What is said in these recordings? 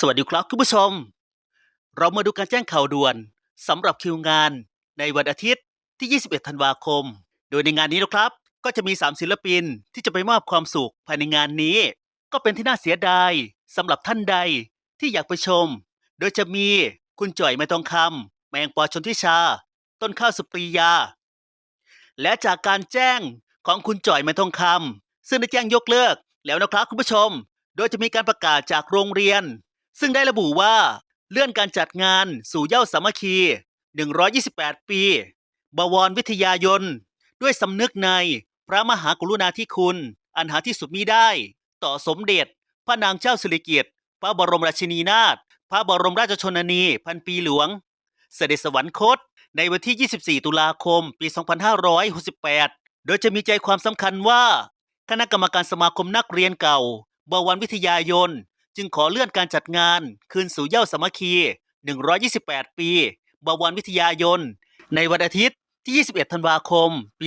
สวัสดีครับคุณผู้ชม เรามาดูการแจ้งข่าวด่วนสำหรับคิวงานในวันอาทิตย์ที่ 21 ธันวาคม โดยในงานนี้นะครับ ก็จะมี 3 ศิลปินที่จะไปมอบความสุขภายในงานนี้ ก็เป็นที่น่าเสียดายสำหรับท่านใดที่อยากไปชม โดยจะมีคุณจ่อยไม่ทองคำแมงปอชนทิชา ต้นข้าวสุปรียา และจากการแจ้งของคุณจ่อยไม่ทองคำซึ่งได้แจ้งยกเลิกแล้วนะครับคุณผู้ชม โดยจะมีการประกาศจากโรงเรียน ซึ่งได้ระบุว่าเลื่อนการจัดงานสู่เย้าสามัคคี 128 ปี บวรวิทยายน ด้วยสำนึกในพระมหากรุณาธิคุณ อันหาที่สุดมิได้ ต่อสมเด็จ พระนางเจ้าสิริกิติ์พระบรมราชินีนาถพระบรมราชชนนีพันปีหลวง เสด็จสวรรคต ในวันที่ 24 ตุลาคม ปี 2568 โดยจะมีใจความสำคัญว่า คณะกรรมการสมาคมนักเรียนเก่า บวรวิทยายน จึงขอเลื่อนการจัดงาน คืนสู่เย้าสามัคคี 128 ปี บวรวิทยายน ในวันอาทิตย์ที่ 21 ธันวาคม ปี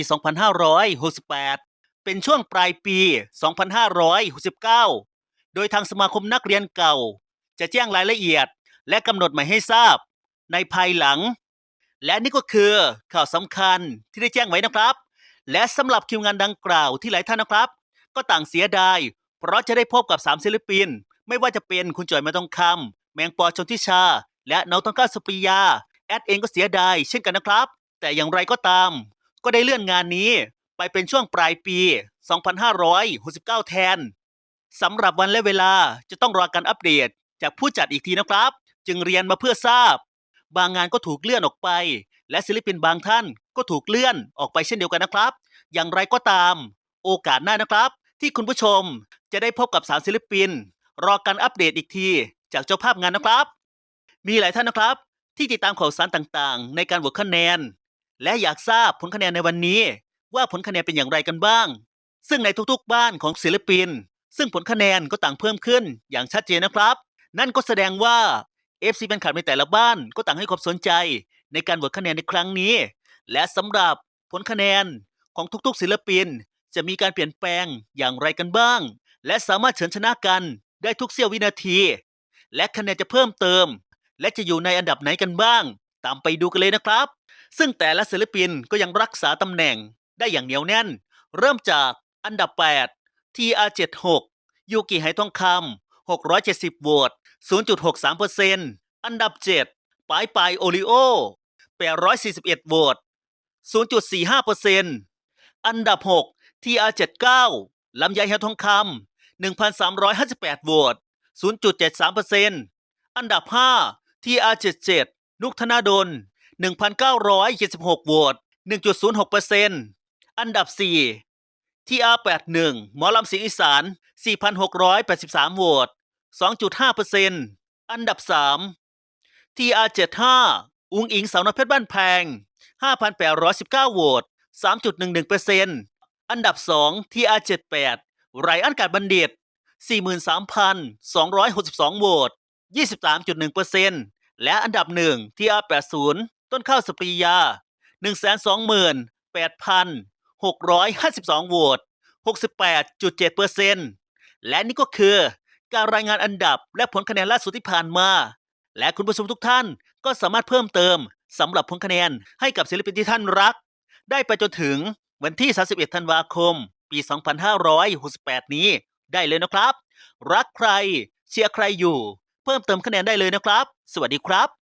2568 เป็นช่วงปลายปี 2569 โดยทางสมาคมนักเรียนเก่า จะแจ้งรายละเอียด และกำหนดหมายให้ทราบ ในภายหลัง และนี่ก็คือข่าวสำคัญที่ได้แจ้งไว้นะครับ และสำหรับคิวงานดังกล่าวที่หลายท่านนะครับ ก็ต่างเสียดาย เพราะจะได้พบกับ 3 ศิลปิน ไม่ว่าจะเป็นคุณจ่อยมาทองคำแมงปอชนทิชา และน้องต้นกล้าสปริยา แอดเองก็เสียดายเช่นกันนะครับ แต่อย่างไรก็ตาม ก็ได้เลื่อนงานนี้ไปเป็นช่วงปลายปี 2569 แทนสำหรับวันและเวลาจะต้องรอการอัปเดต จากผู้จัดอีกทีนะครับ จึงเรียนมาเพื่อทราบ บางงานก็ถูกเลื่อนออกไป และศิลปินบางท่านก็ถูกเลื่อนออกไปเช่นเดียวกันนะครับ อย่างไรก็ตาม โอกาสหน้านะครับ ที่คุณผู้ชมจะได้พบกับสามศิลปิน รอการอัปเดตอีกทีจากเจ้าภาพงานนะครับ มีหลายท่านนะครับ ที่ติดตามข่าวสารต่างๆ ในการโหวตคะแนน และอยากทราบผลคะแนนในวันนี้ ว่าผลคะแนนเป็นอย่างไรกันบ้าง ซึ่งในทุกๆบ้านของศิลปิน ซึ่งผลคะแนนก็ต่างเพิ่มขึ้นอย่างชัดเจนนะครับ นั่นก็แสดงว่า FC แฟนคลับในแต่ละบ้านก็ต่างให้ความสนใจในการโหวตคะแนนในครั้งนี้ และสำหรับผลคะแนนของทุกๆ ศิลปิน จะมีการเปลี่ยนแปลงอย่างไรกันบ้าง และสามารถเฉินชนะกัน ได้ทุกเสี้ยววินาที และคะแนนจะเพิ่มเติม และจะอยู่ในอันดับไหนกันบ้าง ตามไปดูกันเลยนะครับ ซึ่งแต่ละศิลปินก็ยังรักษาตำแหน่งได้อย่างเหนียวแน่น เริ่มจากอันดับ 8 TR76 ยูกิไหทองคำ670โหวต0.63%อันดับ 7 ปายปายโอริโอ841โหวต0.45%อันดับ 6 TR79 ลำไยไหทองคำ 1,358 โหวต 0.73%อันดับ 5 TR77 นุกธนาดล 1,976 โหวต 1.06%อันดับ 4 TR81 หมอลำเสียงอีสาน 4,683 โหวต 2.5%อันดับ 3 TR75 อุงอิงสาวนเพชรบ้านแพง 5,819 โหวต 3.11%อันดับ 2 TR78 ไรอันกาดบัณฑิต 43,262 โหวต 23.1%และอันดับหนึ่ง TR80 ต้นข้าวสปรียา 128,652 โหวต 68.7%และนี่ก็คือการรายงานอันดับและผลคะแนนล่าสุดที่ผ่านมา และคุณผู้ชมทุกท่านก็สามารถเพิ่มเติมสำหรับผลคะแนนให้กับศิลปินที่ท่านรัก ได้ไปจนถึงวันที่ 31 ธันวาคม ปี 2568 นี้ได้เลยนะครับ รักใคร เชียร์ใครอยู่ เพิ่มเติมคะแนนได้เลยนะครับ สวัสดีครับ